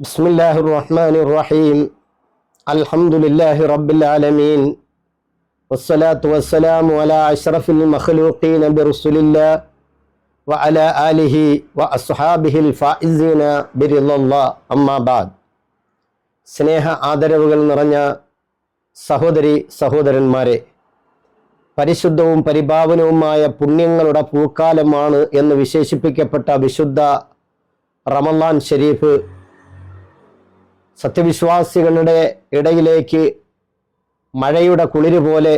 بسم الله الرحمن الرحيم الحمد لله رب العالمين والصلاة والسلام على أشرف المخلوقين برسول الله وعلى آله وأصحابه الفائزين برضا الله أما بعد സ്നേഹ ആദരവുകൾ നിറഞ്ഞ സഹോദരി സഹോദരന്മാരെ പരിശുദ്ധവും പരിഭാവനവുമായ പുണ്യങ്ങളുടെ പൂക്കാലമാണ് എന്ന് വിശേഷിപ്പിക്കപ്പെട്ട വിശുദ്ധ റമലാൻ ഷരീഫ് സത്യവിശ്വാസികളുടെ ഇടയിലേക്ക് മഴയുടെ കുളിര് പോലെ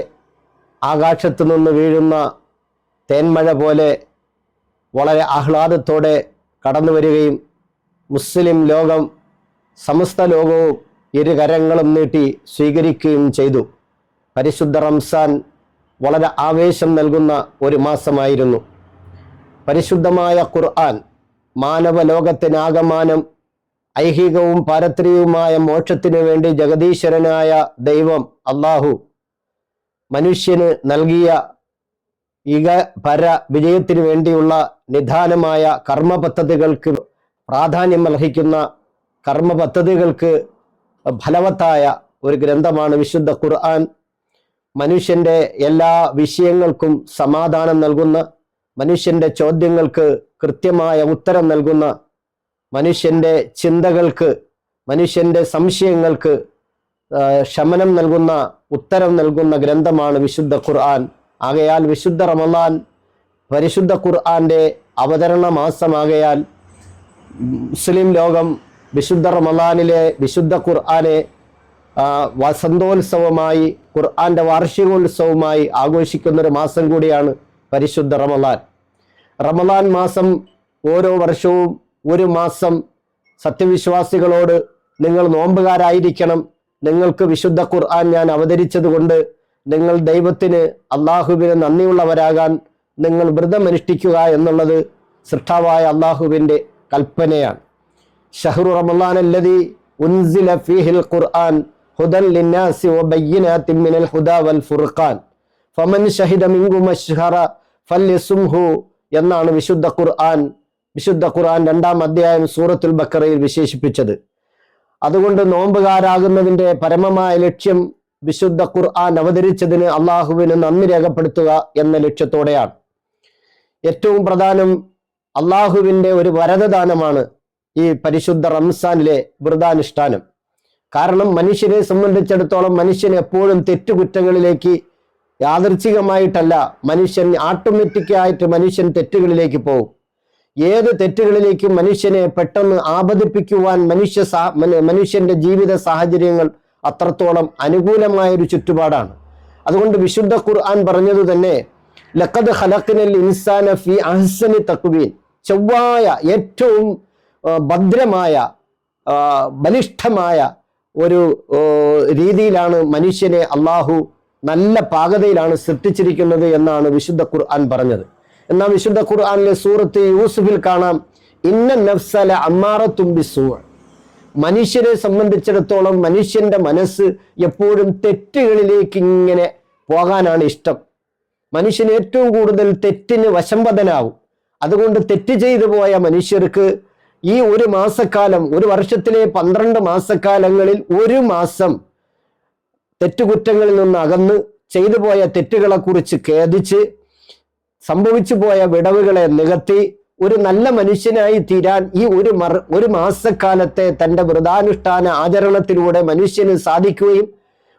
ആകാശത്തു നിന്ന് വീഴുന്ന തേന്മഴ പോലെ വളരെ ആഹ്ലാദത്തോടെ കടന്നു വരികയും മുസ്ലിം ലോകം സമസ്ത ലോകവും ഇരു കരങ്ങളും നീട്ടി സ്വീകരിക്കുകയും ചെയ്തു. പരിശുദ്ധ റംസാൻ വളരെ ആവേശം നൽകുന്ന ഒരു മാസമായിരുന്നു. പരിശുദ്ധമായ ഖുർആൻ മാനവ ലോകത്തിനാകമാനം ഐഹികവും പാരത്രികവുമായ മോക്ഷത്തിനു വേണ്ടി ജഗദീശ്വരനായ ദൈവം അള്ളാഹു മനുഷ്യന് നൽകിയ ഇക പര വിജയത്തിനു വേണ്ടിയുള്ള നിധാനമായ കർമ്മ പദ്ധതികൾക്ക് പ്രാധാന്യം അർഹിക്കുന്ന കർമ്മ പദ്ധതികൾക്ക് ഫലവത്തായ ഒരു ഗ്രന്ഥമാണ് വിശുദ്ധ ഖുർആൻ. മനുഷ്യന്റെ എല്ലാ വിഷയങ്ങൾക്കും സമാധാനം നൽകുന്ന മനുഷ്യന്റെ ചോദ്യങ്ങൾക്ക് കൃത്യമായ ഉത്തരം നൽകുന്ന മനുഷ്യന്റെ ചിന്തകൾക്ക് മനുഷ്യന്റെ സംശയങ്ങൾക്ക് ശമനം നൽകുന്ന ഉത്തരം നൽകുന്ന ഗ്രന്ഥമാണ് വിശുദ്ധ ഖുർആൻ. ആകയാൽ വിശുദ്ധ റമലാൻ പരിശുദ്ധ ഖുർആന്റെ അവതരണ മാസമാകയാൽ മുസ്ലിം ലോകം വിശുദ്ധ റമലാനിലെ വിശുദ്ധ ഖുർആനെ വസന്തോത്സവമായി ഖുർആന്റെ വാർഷികോത്സവമായി ആഘോഷിക്കുന്ന ഒരു മാസം കൂടിയാണ് പരിശുദ്ധ റമലാൻ റമലാൻ മാസം ഓരോ വർഷവും ഒരു മാസം സത്യവിശ്വാസികളോട് നിങ്ങൾ നോമ്പുകാരായിരിക്കണം. നിങ്ങൾക്ക് വിശുദ്ധ ഖുർആൻ ഞാൻ അവതരിച്ചതുകൊണ്ട് നിങ്ങൾ ദൈവത്തിന് അള്ളാഹുവിന് നന്ദിയുള്ളവരാകാൻ നിങ്ങൾ വ്രതമനുഷ്ഠിക്കുക എന്നുള്ളത് സൃഷ്ടാവായ അള്ളാഹുവിന്റെ കൽപ്പനയാണ്. ഷഹ്റു റമലാൻ അല്ലതി ഉൻസില ഫീഹിൽ ഖുർആൻ ഹുദൻ ലിന്നാസി വബയ്യിനാത്തിൻ മിനൽ ഹുദാ വൽ ഫുർഖാൻ. ഫമൻ ഷഹിദ മിൻകും അശ്ഹറ ഫല്യസുംഹു എന്നാണ് വിശുദ്ധ ഖുർആൻ വിശുദ്ധ ഖുർആൻ രണ്ടാം അധ്യായം സൂറത്തുൽ ബക്കറയിൽ വിശേഷിപ്പിച്ചത്. അതുകൊണ്ട് നോമ്പുകാരാകുന്നതിന്റെ പരമമായ ലക്ഷ്യം വിശുദ്ധ ഖുർആൻ അവതരിച്ചതിന് അള്ളാഹുവിന് നന്ദി രേഖപ്പെടുത്തുക എന്ന ലക്ഷ്യത്തോടെയാണ്. ഏറ്റവും പ്രധാനം അള്ളാഹുവിന്റെ ഒരു വരദദാനമാണ് ഈ പരിശുദ്ധ റംസാനിലെ വ്രതാനുഷ്ഠാനം. കാരണം മനുഷ്യനെ സംബന്ധിച്ചിടത്തോളം മനുഷ്യൻ എപ്പോഴും തെറ്റുകുറ്റങ്ങളിലേക്ക് യാദർച്ഛികമായിട്ടല്ല മനുഷ്യൻ ആട്ടോമാറ്റിക്കായിട്ട് മനുഷ്യൻ തെറ്റുകളിലേക്ക് പോകും. ഏത് തെറ്റുകളിലേക്കും മനുഷ്യനെ പെട്ടെന്ന് ആപതിപ്പിക്കുവാൻ മനുഷ്യ മനുഷ്യന്റെ ജീവിത സാഹചര്യങ്ങൾ അത്രത്തോളം അനുകൂലമായൊരു ചുറ്റുപാടാണ്. അതുകൊണ്ട് വിശുദ്ധ ഖുർആൻ പറഞ്ഞത് തന്നെ ലക്കത് ഹലക്കിനൽ ഇൻസാന ഫി അഹ്സനി തക്വീൻ. ചൊവ്വായ ഏറ്റവും ഭദ്രമായ ബലിഷ്ഠമായ ഒരു രീതിയിലാണ് മനുഷ്യനെ അള്ളാഹു നല്ല പാകതയിലാണ് സൃഷ്ടിച്ചിരിക്കുന്നത് എന്നാണ് വിശുദ്ധ ഖുർആൻ പറഞ്ഞത്. എന്നാൽ വിശുദ്ധ ഖുർആാനിലെ സൂറത്ത് യൂസുഫിൽ കാണാം. ഇന്ന നഫ്സല അമ്മാറത്തുമ്പി സൂ മനുഷ്യരെ സംബന്ധിച്ചിടത്തോളം മനുഷ്യന്റെ മനസ്സ് എപ്പോഴും തെറ്റുകളിലേക്ക് ഇങ്ങനെ പോകാനാണ് ഇഷ്ടം. മനുഷ്യൻ ഏറ്റവും കൂടുതൽ തെറ്റിന് വശംവദനാവും അതുകൊണ്ട് തെറ്റ് ചെയ്തു പോയ മനുഷ്യർക്ക് ഈ ഒരു മാസക്കാലം ഒരു വർഷത്തിലെ പന്ത്രണ്ട് മാസക്കാലങ്ങളിൽ ഒരു മാസം തെറ്റുകുറ്റങ്ങളിൽ നിന്ന് അകന്ന് ചെയ്തു പോയ തെറ്റുകളെ കുറിച്ച് ഖേദിച്ച് സംഭവിച്ചു പോയ വിടവുകളെ നികത്തി ഒരു നല്ല മനുഷ്യനായി തീരാൻ ഈ ഒരു മർ ഒരു മാസക്കാലത്തെ തന്റെ വ്രതാനുഷ്ഠാന ആചരണത്തിലൂടെ മനുഷ്യന് സാധിക്കുകയും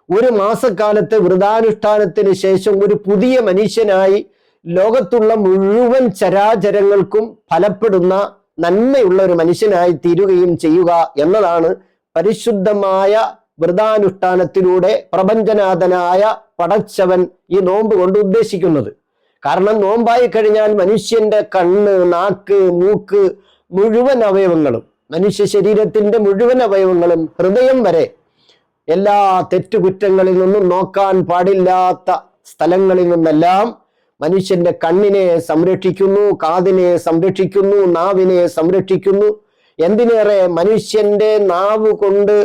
ഒരു മാസക്കാലത്തെ വ്രതാനുഷ്ഠാനത്തിന് ശേഷം ഒരു പുതിയ മനുഷ്യനായി ലോകത്തുള്ള മുഴുവൻ ചരാചരങ്ങൾക്കും ഫലപ്പെടുന്ന നന്മയുള്ള ഒരു മനുഷ്യനായി തീരുകയും ചെയ്യുക എന്നതാണ് പരിശുദ്ധമായ വ്രതാനുഷ്ഠാനത്തിലൂടെ പ്രപഞ്ചനാഥനായ പടച്ചവൻ ഈ നോമ്പ് കൊണ്ട് ഉദ്ദേശിക്കുന്നത്. കാരണം നോമ്പായി കഴിഞ്ഞാൽ മനുഷ്യന്റെ കണ്ണ് നാക്ക് മൂക്ക് മുഴുവൻ അവയവങ്ങളും മനുഷ്യ ശരീരത്തിന്റെ മുഴുവൻ അവയവങ്ങളും ഹൃദയം വരെ എല്ലാ തെറ്റുകുറ്റങ്ങളിൽ നിന്നും നോക്കാൻ പാടില്ലാത്ത സ്ഥലങ്ങളിൽ നിന്നെല്ലാം മനുഷ്യന്റെ കണ്ണിനെ സംരക്ഷിക്കുന്നു കാതിനെ സംരക്ഷിക്കുന്നു നാവിനെ സംരക്ഷിക്കുന്നു. എന്തിനേറെ മനുഷ്യന്റെ നാവ് കൊണ്ട്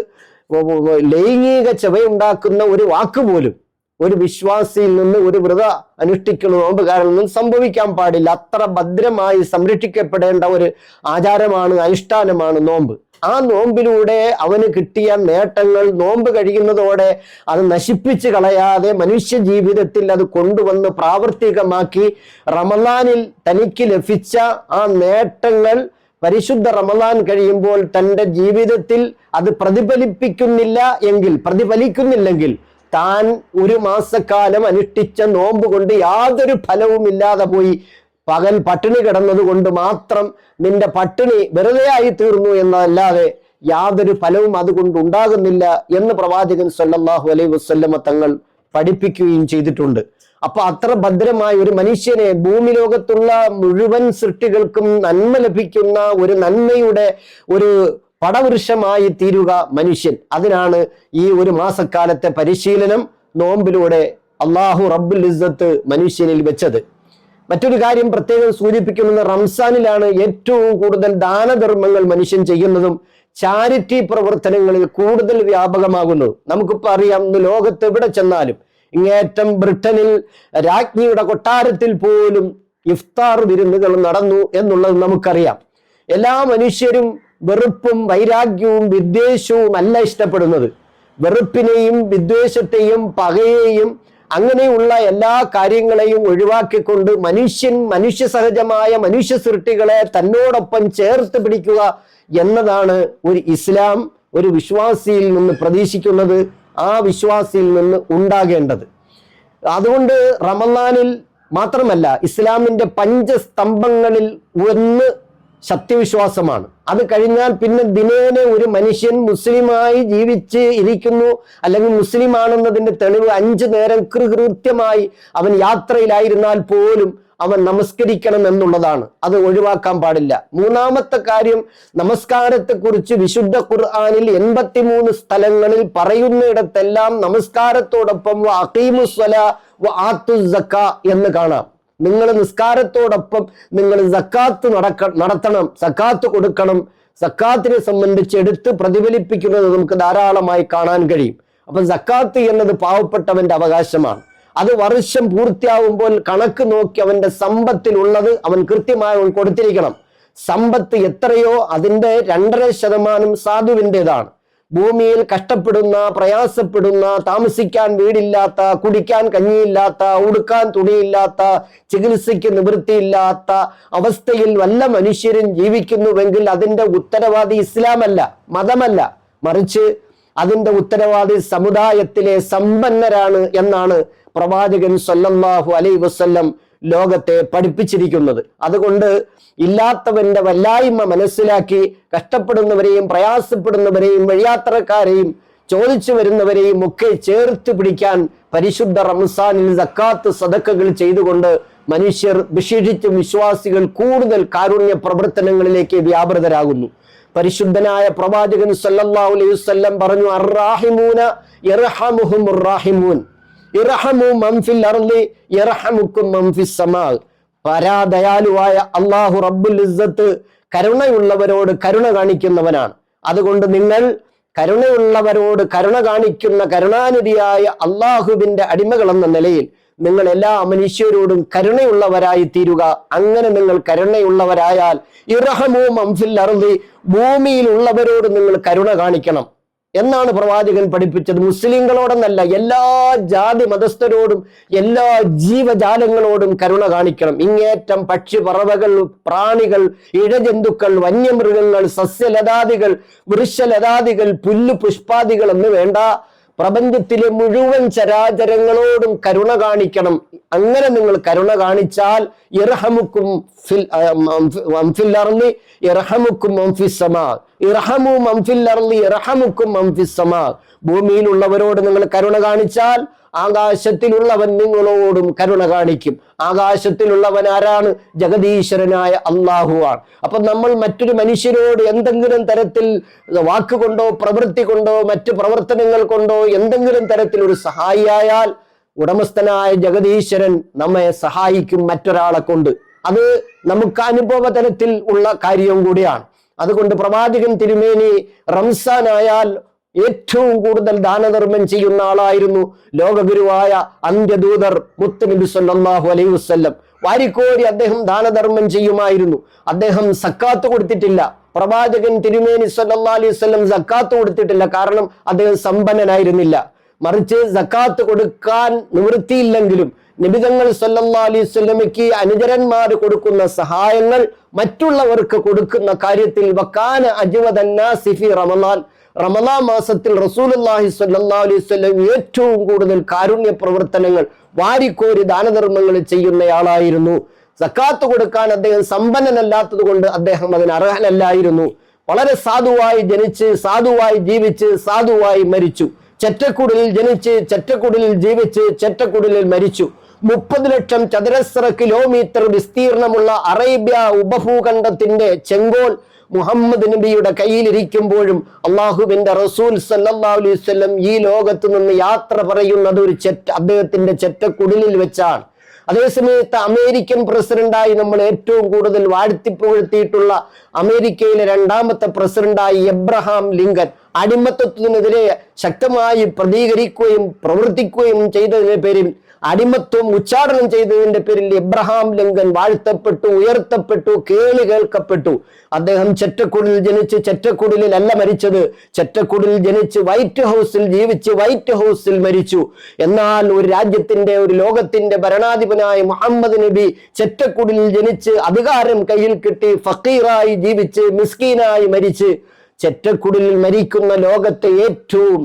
ലൈംഗിക ചെവയുണ്ടാക്കുന്ന ഒരു വാക്ക് പോലും ഒരു വിശ്വാസിയിൽ നിന്ന് ഒരു വ്രത അനുഷ്ഠിക്കുന്ന നോമ്പുകാരിൽ നിന്നും സംഭവിക്കാൻ പാടില്ല. അത്ര ഭദ്രമായി സംരക്ഷിക്കപ്പെടേണ്ട ഒരു ആചാരമാണ് അനുഷ്ഠാനമാണ് നോമ്പ്. ആ നോമ്പിലൂടെ അവന് കിട്ടിയ നേട്ടങ്ങൾ നോമ്പ് കഴിയുന്നതോടെ അത് നശിപ്പിച്ച് കളയാതെ മനുഷ്യ ജീവിതത്തിൽ അത് കൊണ്ടുവന്ന് പ്രാവർത്തികമാക്കി റമലാനിൽ തനിക്ക് ലഭിച്ച ആ നേട്ടങ്ങൾ പരിശുദ്ധ റമലാൻ കഴിയുമ്പോൾ തന്റെ ജീവിതത്തിൽ അത് പ്രതിഫലിപ്പിക്കുന്നില്ല എങ്കിൽ പ്രതിഫലിക്കുന്നില്ലെങ്കിൽ താൻ ഒരു മാസക്കാലം അനുഷ്ഠിച്ച നോമ്പ് കൊണ്ട് യാതൊരു ഫലവും ഇല്ലാതെ പോയി. പകൽ പട്ടിണി കിടന്നത് കൊണ്ട് മാത്രം നിന്റെ പട്ടിണി വെറുതെ ആയി തീർന്നു എന്നതല്ലാതെ യാതൊരു ഫലവും അതുകൊണ്ട് ഉണ്ടാകുന്നില്ല എന്ന് പ്രവാചകൻ സല്ലല്ലാഹു അലൈഹി വസല്ലമ തങ്ങൾ പഠിപ്പിക്കുകയും ചെയ്തിട്ടുണ്ട്. അപ്പൊ അത്ര ഭദ്രമായ ഒരു മനുഷ്യനെ ഭൂമി ലോകത്തുള്ള മുഴുവൻ സൃഷ്ടികൾക്കും നന്മ ലഭിക്കുന്ന ഒരു നന്മയുടെ ഒരു പടവൃക്ഷമായി തീരുക മനുഷ്യൻ. അതിനാണ് ഈ ഒരു മാസക്കാലത്തെ പരിശീലനം നോമ്പിലൂടെ അള്ളാഹു റബ്ബുൽ ഇസ്സത്ത് മനുഷ്യനിൽ വെച്ചത്. മറ്റൊരു കാര്യം പ്രത്യേകം സൂചിപ്പിക്കുന്നത് റംസാനിലാണ് ഏറ്റവും കൂടുതൽ ദാനധർമ്മങ്ങൾ മനുഷ്യൻ ചെയ്യുന്നതും ചാരിറ്റി പ്രവർത്തനങ്ങളിൽ കൂടുതൽ വ്യാപകമാകുന്നതും. നമുക്കിപ്പോൾ അറിയാം ഇന്ന് ലോകത്ത് എവിടെ ചെന്നാലും ഇങ്ങേറ്റം ബ്രിട്ടനിൽ രാജ്ഞിയുടെ കൊട്ടാരത്തിൽ പോലും ഇഫ്താർ വിരുന്നുകൾ നടന്നു എന്നുള്ളത് നമുക്കറിയാം. എല്ലാ മനുഷ്യരും വെറുപ്പും വൈരാഗ്യവും വിദ്വേഷവും അല്ല ഇഷ്ടപ്പെടുന്നത്. വെറുപ്പിനെയും വിദ്വേഷത്തെയും പകയെയും അങ്ങനെയുള്ള എല്ലാ കാര്യങ്ങളെയും ഒഴിവാക്കിക്കൊണ്ട് മനുഷ്യൻ മനുഷ്യ സഹജമായ മനുഷ്യ സൃഷ്ടികളെ തന്നോടൊപ്പം ചേർത്ത് പിടിക്കുക എന്നതാണ് ഒരു ഇസ്ലാം ഒരു വിശ്വാസിയിൽ നിന്ന് പ്രതീക്ഷിക്കുന്നത് ആ വിശ്വാസിയിൽ നിന്ന് ഉണ്ടാകേണ്ടത്. അതുകൊണ്ട് റമദാനിൽ മാത്രമല്ല ഇസ്ലാമിന്റെ പഞ്ചസ്തംഭങ്ങളിൽ ഒന്ന് സത്യവിശ്വാസമാണ്. അത് കഴിഞ്ഞാൽ പിന്നെ ദിനേന ഒരു മനുഷ്യൻ മുസ്ലിമായി ജീവിച്ച് ഇരിക്കുന്നു. അല്ലെങ്കിൽ മുസ്ലിം ആണെന്നതിന്റെ തെളിവ് അഞ്ചു നേരം കൃകൃത്യമായി അവൻ യാത്രയിലായിരുന്നാൽ പോലും അവൻ നമസ്കരിക്കണം എന്നുള്ളതാണ് അത് ഒഴിവാക്കാൻ പാടില്ല. മൂന്നാമത്തെ കാര്യം നമസ്കാരത്തെക്കുറിച്ച് വിശുദ്ധ ഖുർആാനിൽ എൺപത്തിമൂന്ന് സ്ഥലങ്ങളിൽ പറയുന്നിടത്തെല്ലാം നമസ്കാരത്തോടൊപ്പം അഖീമുസ്വല ആത്തു സക്ക എന്ന് കാണാം. നിങ്ങൾ നിസ്കാരത്തോടൊപ്പം നിങ്ങൾ സക്കാത്ത് നടക്ക നടത്തണം സക്കാത്ത് കൊടുക്കണം. സക്കാത്തിനെ സംബന്ധിച്ച് എടുത്ത് പ്രതിഫലിപ്പിക്കുന്നത് നമുക്ക് ധാരാളമായി കാണാൻ കഴിയും. അപ്പൊ സക്കാത്ത് എന്നത് പാവപ്പെട്ടവന്റെ അവകാശമാണ്. അത് വർഷം പൂർത്തിയാവുമ്പോൾ കണക്ക് നോക്കി അവന്റെ സമ്പത്തിലുള്ളത് അവൻ കൃത്യമായി കൊടുത്തിരിക്കണം. സമ്പത്ത് എത്രയോ അതിന്റെ രണ്ടര ശതമാനം സാധുവിന്റെതാണ്. ഭൂമിയിൽ കഷ്ടപ്പെടുന്ന പ്രയാസപ്പെടുന്ന താമസിക്കാൻ വീടില്ലാത്ത കുടിക്കാൻ കഞ്ഞിയില്ലാത്ത ഉടുക്കാൻ തുണിയില്ലാത്ത ചികിത്സയ്ക്ക് നിവൃത്തിയില്ലാത്ത അവസ്ഥയിൽ വല്ല മനുഷ്യരും ജീവിക്കുന്നുവെങ്കിൽ അതിന്റെ ഉത്തരവാദി ഇസ്ലാമല്ല മതമല്ല. മറിച്ച് അതിന്റെ ഉത്തരവാദി സമുദായത്തിലെ സമ്പന്നരാണ് എന്നാണ് പ്രവാചകൻ സൊല്ലാഹു അലൈ വസല്ലം ലോകത്തെ പഠിപ്പിച്ചിരിക്കുന്നത്. അതുകൊണ്ട് ഇല്ലാത്തവന്റെ വല്ലായ്മ മനസ്സിലാക്കി കഷ്ടപ്പെടുന്നവരെയും പ്രയാസപ്പെടുന്നവരെയും വഴിയാത്രക്കാരെയും ചോദിച്ചു വരുന്നവരെയും ഒക്കെ ചേർത്ത് പിടിക്കാൻ പരിശുദ്ധ റംസാനിൽ സക്കാത്ത് സദക്കകൾ ചെയ്തുകൊണ്ട് മനുഷ്യർ വിശേഷിച്ചും വിശ്വാസികൾ കൂടുതൽ കാരുണ്യ പ്രവർത്തനങ്ങളിലേക്ക് വ്യാപൃതരാകുന്നു. പരിശുദ്ധനായ പ്രവാചകൻ സല്ലല്ലാഹു അലൈഹി വസല്ലം പറഞ്ഞു അർറാഹിമൂന റാഹിമൂൻ ഇർഹമു മംഫിൽ അർളി ഇറഹമുക്കും മംഫിസ് സമാ പരാദയാലുവായ അള്ളാഹു റബ്ബുൽ ഇസ്സത്ത് കരുണയുള്ളവരോട് കരുണ കാണിക്കുന്നവനാണ്. അതുകൊണ്ട് നിങ്ങൾ കരുണയുള്ളവരോട് കരുണ കാണിക്കുന്ന കരുണാനിധിയായ അള്ളാഹുവിന്റെ അടിമകളെന്ന നിലയിൽ നിങ്ങൾ എല്ലാ മനുഷ്യരോടും കരുണയുള്ളവരായി തീരുക. അങ്ങനെ നിങ്ങൾ കരുണയുള്ളവരായാൽ ഇറഹമോ മംഫിൽ അറുതി ഭൂമിയിലുള്ളവരോട് നിങ്ങൾ കരുണ കാണിക്കണം. എന്നാണ് പ്രവാചകൻ പഠിപ്പിച്ചത്. മുസ്ലിങ്ങളോടെന്നല്ല എല്ലാ ജാതി മതസ്ഥരോടും എല്ലാ ജീവജാലങ്ങളോടും കരുണ കാണിക്കണം. ഇങ്ങേറ്റം പക്ഷി പറവകൾ പ്രാണികൾ ഇഴജന്തുക്കൾ വന്യമൃഗങ്ങൾ സസ്യലതാദികൾ വൃക്ഷലതാദികൾ പുല്ലു പുഷ്പാദികൾ എന്ന് വേണ്ട. പ്രപഞ്ചത്തിലെ മുഴുവൻ ചരാചരങ്ങളോടും കരുണ കാണിക്കണം. അങ്ങനെ നിങ്ങൾ കരുണ കാണിച്ചാൽ ഇറഹമുക്കും ഫിൽ ഫിൽ ഇറഹമുക്കും ഇറഹമു മംഫിൽ അർളി ഇറഹമുക്കും മംഫിസമാ ഭൂമിയിലുള്ളവരോട് നിങ്ങൾ കരുണ കാണിച്ചാൽ ആകാശത്തിലുള്ളവൻ നിങ്ങളോടും കരുണ കാണിക്കും. ആകാശത്തിലുള്ളവൻ ആരാണ്? ജഗദീശ്വരനായ അള്ളാഹുവാണ് അപ്പൊ നമ്മൾ മറ്റൊരു മനുഷ്യരോട് എന്തെങ്കിലും തരത്തിൽ വാക്കുകൊണ്ടോ പ്രവൃത്തി കൊണ്ടോ മറ്റു പ്രവർത്തനങ്ങൾ കൊണ്ടോ എന്തെങ്കിലും തരത്തിൽ ഒരു സഹായിയായാൽ ഉടമസ്ഥനായ ജഗദീശ്വരൻ നമ്മെ സഹായിക്കും മറ്റൊരാളെ കൊണ്ട്. അത് നമുക്ക് അനുഭവ തലത്തിൽ ഉള്ള കാര്യവും കൂടിയാണ്. അതുകൊണ്ട് പ്രവാചകൻ തിരുമേനി റംസാൻ ആയാൽ ഏറ്റവും കൂടുതൽ ദാനധർമ്മം ചെയ്യുന്ന ആളായിരുന്നു ലോകഗുരുവായ അന്ത്യദൂതർ മുത്തനബി സല്ലാഹു അലൈഹി വസ്ല്ലം. വാരിക്കോരി അദ്ദേഹം ദാനധർമ്മം ചെയ്യുമായിരുന്നു. അദ്ദേഹം സക്കാത്ത് കൊടുത്തിട്ടില്ല. പ്രവാചകൻ തിരുമേനി സല്ലാ അലൈഹി വസല്ലം സക്കാത്ത് കൊടുത്തിട്ടില്ല. കാരണം അദ്ദേഹം സമ്പന്നനായിരുന്നില്ല. മറിച്ച് സക്കാത്ത് കൊടുക്കാൻ നിവൃത്തിയില്ലെങ്കിലും നിബിതങ്ങൾ സല്ലാ അലൈഹി അനുചരന്മാർ കൊടുക്കുന്ന സഹായങ്ങൾ മറ്റുള്ളവർക്ക് കൊടുക്കുന്ന കാര്യത്തിൽ വക്കാന അജ്വദന്നാസി ഫി റമളാൻ റമലാ മാസത്തിൽ റസൂലുള്ളാഹി സ്വല്ലല്ലാഹു അലൈഹി വസല്ലം ഏറ്റവും കൂടുതൽ കാരുണ്യ പ്രവർത്തനങ്ങൾ വാരിക്കോരി ദാനധർമ്മങ്ങൾ ചെയ്യുന്നയാളായിരുന്നു. സക്കാത്ത് കൊടുക്കാൻ അദ്ദേഹം സമ്പന്നനല്ലാത്തത് കൊണ്ട് അദ്ദേഹം അതിന് അർഹനല്ലായിരുന്നു. വളരെ സാധുവായി ജനിച്ച് സാധുവായി ജീവിച്ച് സാധുവായി മരിച്ചു. ചെറ്റക്കുടലിൽ ജനിച്ച് ചെറ്റക്കുടലിൽ ജീവിച്ച് ചെറ്റക്കുടലിൽ മരിച്ചു. മുപ്പത് ലക്ഷം ചതുരശ്ര കിലോമീറ്റർ വിസ്തീർണമുള്ള അറേബ്യ ഉപഭൂഖണ്ഡത്തിന്റെ ചെങ്കോൽ മുഹമ്മദ് നബിയുടെ കയ്യിലിരിക്കുമ്പോഴും അള്ളാഹുവിന്റെ റസൂൽ സല്ലല്ലാഹു അലൈഹി വസല്ലം ഈ ലോകത്ത് നിന്ന് യാത്ര പറയുന്നത് ഒരു ചെറ്റ അദ്ദേഹത്തിന്റെ ചെറ്റക്കുടലിൽ വെച്ചാണ്. അതേസമയത്ത് അമേരിക്കൻ പ്രസിഡന്റായി നമ്മൾ ഏറ്റവും കൂടുതൽ വാഴ്ത്തിപ്പുകഴ്ത്തിയിട്ടുള്ള അമേരിക്കയിലെ രണ്ടാമത്തെ പ്രസിഡന്റായി എബ്രഹാം ലിങ്കൻ അടിമത്തത്തിനെതിരെ ശക്തമായി പ്രതികരിക്കുകയും പ്രവർത്തിക്കുകയും ചെയ്തതിന്റെ പേരിൽ അടിമത്വം ഉച്ചാടനം ചെയ്തതിന്റെ പേരിൽ എബ്രഹാം ലിങ്കൻ വാഴ്ത്തപ്പെട്ടു ഉയർത്തപ്പെട്ടു കേളി കേൾക്കപ്പെട്ടു. അദ്ദേഹം ചെറ്റക്കുടിൽ ജനിച്ച് ചെറ്റക്കുടിലല്ല മരിച്ചത്. ചെറ്റക്കുടിൽ ജനിച്ച് വൈറ്റ് ഹൗസിൽ ജീവിച്ച് വൈറ്റ് ഹൗസിൽ മരിച്ചു. എന്നാൽ ഒരു രാജ്യത്തിന്റെ ഒരു ലോകത്തിന്റെ ഭരണാധിപനായ മുഹമ്മദ് നബി ചെറ്റക്കുടിൽ ജനിച്ച് അധികാരം കയ്യിൽ കിട്ടി ഫക്കീറായി ജീവിച്ച് മിസ്കീനായി മരിച്ച്. ചെറ്റക്കുടിലിൽ മരിക്കുന്ന ലോകത്തെ ഏറ്റവും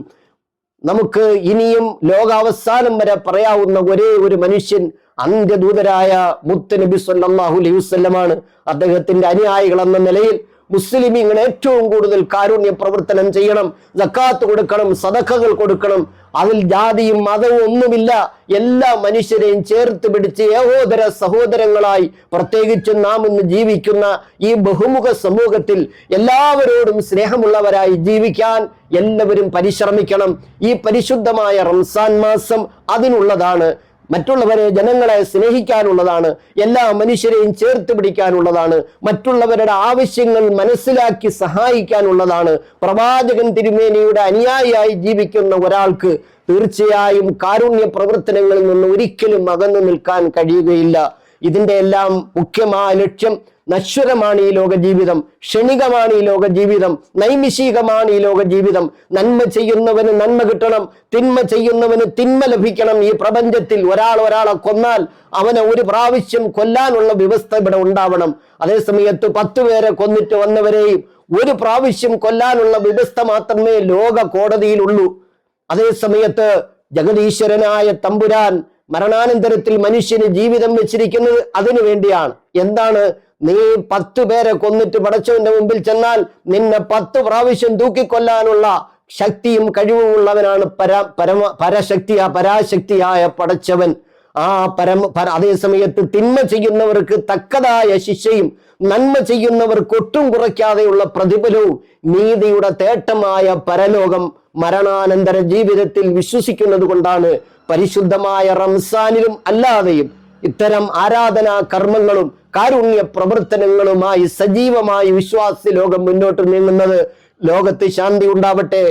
നമുക്ക് ഇനിയും ലോകാവസാനം വരെ പറയാവുന്ന ഒരേ ഒരു മനുഷ്യൻ അന്ത്യദൂതരായ മുത്ത് നബി സല്ലാഹു അലൈഹി വസല്ലമാണ്. അദ്ദേഹത്തിന്റെ അനുയായികൾ എന്ന നിലയിൽ മുസ്ലിമീങ്ങൾ ഏറ്റവും കൂടുതൽ കാരുണ്യ പ്രവർത്തനം ചെയ്യണം. ജക്കാത്ത് കൊടുക്കണം സദഖകൾ കൊടുക്കണം. അതിൽ ജാതിയും മതവും ഒന്നുമില്ല. എല്ലാ മനുഷ്യരെയും ചേർത്ത് പിടിച്ച് ഏകോദര സഹോദരങ്ങളായി പ്രത്യേകിച്ച് നാം ഇന്ന് ജീവിക്കുന്ന ഈ ബഹുമുഖ സമൂഹത്തിൽ എല്ലാവരോടും സ്നേഹമുള്ളവരായി ജീവിക്കാൻ എല്ലാവരും പരിശ്രമിക്കണം. ഈ പരിശുദ്ധമായ റംസാൻ മാസം അതിനുള്ളതാണ്. മറ്റുള്ളവരെ ജനങ്ങളെ സ്നേഹിക്കാനുള്ളതാണ് എല്ലാ മനുഷ്യരെയും ചേർത്ത് പിടിക്കാനുള്ളതാണ് മറ്റുള്ളവരുടെ ആവശ്യങ്ങൾ മനസ്സിലാക്കി സഹായിക്കാനുള്ളതാണ്. പ്രവാചകൻ തിരുമേനിയുടെ അനുയായിയായി ജീവിക്കുന്ന ഒരാൾക്ക് തീർച്ചയായും കാരുണ്യ പ്രവർത്തനങ്ങളിൽ നിന്ന് ഒരിക്കലും അകന്നു നിൽക്കാൻ കഴിയുകയില്ല. ഇതിന്റെ എല്ലാം മുഖ്യമായ ലക്ഷ്യം നശ്വരമാണ് ഈ ലോക ജീവിതം ക്ഷണികമാണ് ഈ ലോക ജീവിതം നൈമിഷികമാണ് ഈ ലോക ജീവിതം നന്മ ചെയ്യുന്നവന് നന്മ കിട്ടണം. തിന്മ ചെയ്യുന്നവന് തിന്മ ലഭിക്കണം. ഈ പ്രപഞ്ചത്തിൽ ഒരാൾ ഒരാളെ കൊന്നാൽ അവനെ ഒരു പ്രാവശ്യം കൊല്ലാനുള്ള വ്യവസ്ഥ ഇവിടെ ഉണ്ടാവണം. അതേസമയത്ത് പത്തു പേരെ കൊന്നിട്ട് വന്നവരെയും ഒരു പ്രാവശ്യം കൊല്ലാനുള്ള വ്യവസ്ഥ മാത്രമേ ലോക കോടതിയിലുള്ളൂ. അതേസമയത്ത് ജഗതീശ്വരനായ തമ്പുരാൻ മരണാനന്തരത്തിൽ മനുഷ്യന് ജീവിതം വെച്ചിരിക്കുന്നത് അതിനു വേണ്ടിയാണ്. എന്താണ്? നീ പത്തു പേരെ കൊന്നിട്ട് പടച്ചവന്റെ മുമ്പിൽ ചെന്നാൽ നിന്നെ പത്ത് പ്രാവശ്യം തൂക്കിക്കൊല്ലാനുള്ള ശക്തിയും കഴിവുമുള്ളവനാണ് പര പരമ പരശക്തിയ പരാശക്തിയായ പടച്ചവൻ. ആ പരമ പര അതേ സമയത്ത് തിന്മ ചെയ്യുന്നവർക്ക് തക്കതായ ശിക്ഷയും നന്മ ചെയ്യുന്നവർക്ക് ഒട്ടും കുറയ്ക്കാതെയുള്ള പ്രതിഫലവും നീതിയുടെ തേട്ടമായ പരലോകം മരണാനന്തര ജീവിതത്തിൽ വിശ്വസിക്കുന്നത് കൊണ്ടാണ് പരിശുദ്ധമായ റംസാനിലും അല്ലാതെയും ഇത്തരം ആരാധനാ കർമ്മങ്ങളും കാരുണ്യ പ്രവർത്തനങ്ങളുമായി സജീവമായി വിശ്വാസി ലോകം മുന്നോട്ട് നീങ്ങുന്നത് ലോകത്ത് ശാന്തി ഉണ്ടാവട്ടെ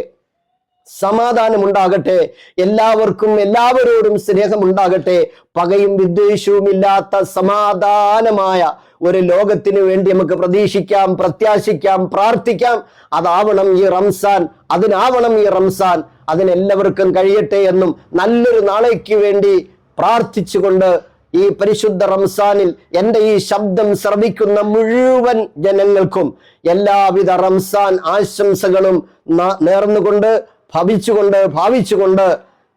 സമാധാനം ഉണ്ടാകട്ടെ എല്ലാവർക്കും എല്ലാവരോടും സ്നേഹം ഉണ്ടാകട്ടെ പകയും വിദ്വേഷവും ഇല്ലാത്ത സമാധാനമായ ഒരു ലോകത്തിന് വേണ്ടി നമുക്ക് പ്രതീക്ഷിക്കാം പ്രത്യാശിക്കാം പ്രാർത്ഥിക്കാം. അതാവണം ഈ റംസാൻ അതിനാവണം ഈ റംസാൻ. അതിനെല്ലാവർക്കും കഴിയട്ടെ എന്നും നല്ലൊരു നാളേക്ക് വേണ്ടി പ്രാർത്ഥിച്ചുകൊണ്ട് ഈ പരിശുദ്ധ റംസാനിൽ എന്റെ ഈ ശബ്ദം ശ്രവിക്കുന്ന മുഴുവൻ ജനങ്ങൾക്കും എല്ലാവിധ റംസാൻ ആശംസകളും നേർന്നുകൊണ്ട് ഭവിച്ചുകൊണ്ട് ഭാവിച്ചുകൊണ്ട്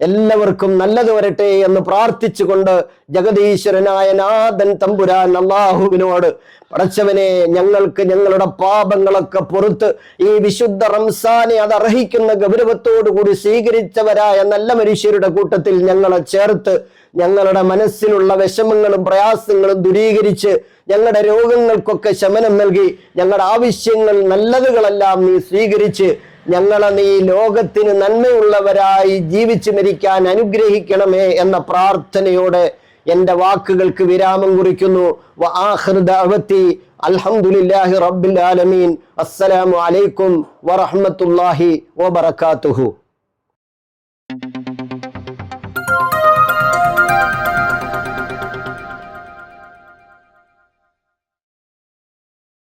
എല്ലാവർക്കും നല്ലത് വരട്ടെ എന്ന് പ്രാർത്ഥിച്ചുകൊണ്ട് ജഗദീശ്വരനായ നാഥൻ തമ്പുരാൻ അള്ളാഹുവിനോട് പടച്ചവനെ ഞങ്ങൾക്ക് ഞങ്ങളുടെ പാപങ്ങളൊക്കെ പുറത്ത് ഈ വിശുദ്ധ റംസാനെ അത് അർഹിക്കുന്ന ഗൗരവത്തോടു കൂടി സ്വീകരിച്ചവരായ നല്ല മനുഷ്യരുടെ കൂട്ടത്തിൽ ഞങ്ങളെ ചേർത്ത് ഞങ്ങളുടെ മനസ്സിലുള്ള വിഷമങ്ങളും പ്രയാസങ്ങളും ദൂരീകരിച്ച് ഞങ്ങളുടെ രോഗങ്ങൾക്കൊക്കെ ശമനം നൽകി ഞങ്ങളുടെ ആവശ്യങ്ങൾ നല്ലതുകളെല്ലാം നീ സ്വീകരിച്ച് ഞങ്ങളെ നീ ലോകത്തിന് നന്മയുള്ളവരായി ജീവിച്ചു മരിക്കാൻ അനുഗ്രഹിക്കണമേ എന്ന പ്രാർത്ഥനയോടെ എന്റെ വാക്കുകൾക്ക് വിരാമം കുറിക്കുന്നു. അൽഹംദുലില്ലാഹി റബ്ബിൽ ആലമീൻ. അസ്സലാമു അലൈക്കും വറഹ്മത്തുള്ളാഹി വബറകാതുഹു.